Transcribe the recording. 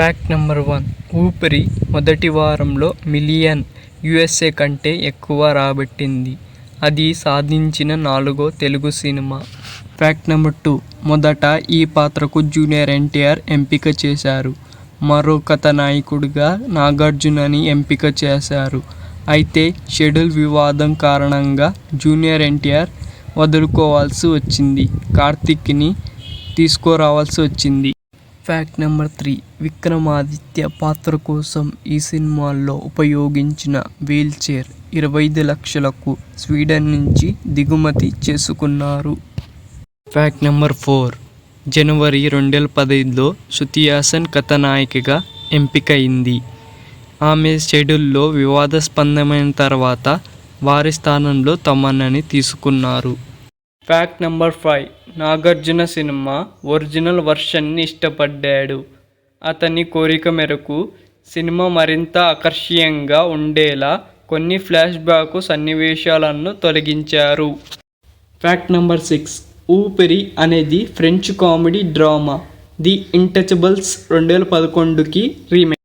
Fact number one. ఊపిరి మొదటి వారంలో మిలియన్ యుఎస్ఏ కంటే ఎక్కువ రాబట్టింది. అది సాధించిన నాలుగో Telugu cinema. Fact number two. మొదట ఈ పాత్రకు జూనియర్ ఎన్టీఆర్ ఎంపిక చేశారు. మరో కథ నాయకుడిగా నాగార్జునని ఎంపిక చేశారు. అయితే షెడ్యూల్ వివాదం కారణంగా జూనియర్ ఎన్టీఆర్ వదులుకోవాల్సి వచ్చింది. కార్తిక్ని తీసుకురావాల్సి వచ్చింది. ఫ్యాక్ట్ నెంబర్ త్రీ విక్రమాదిత్య పాత్ర కోసం ఈ సినిమాల్లో ఉపయోగించిన వీల్ చైర్ ఇరవై ఐదు లక్షలకు స్వీడన్ నుంచి దిగుమతి చేసుకున్నారు. ఫ్యాక్ట్ నెంబర్ ఫోర్ జనవరి రెండు వేల పదిహేనులో శృతి హాసన్ కథానాయికగా ఎంపికయింది ఆమె షెడ్యూల్లో వివాదాస్పందమైన తర్వాత వారి స్థానంలో తమన్నని తీసుకున్నారు. Fact number five Nagarjuna cinema original వర్షన్ని ఇష్టపడ్డాడు. అతని కోరిక మేరకు సినిమా మరింత ఆకర్షణీయంగా ఉండేలా కొన్ని ఫ్లాష్ బ్యాక్ సన్నివేశాలను తొలగించారు. ఫ్యాక్ట్ నెంబర్ సిక్స్ ఊపిరి అనేది French comedy drama. The Intouchables రెండు వేల పదకొండుకి రీమేక్.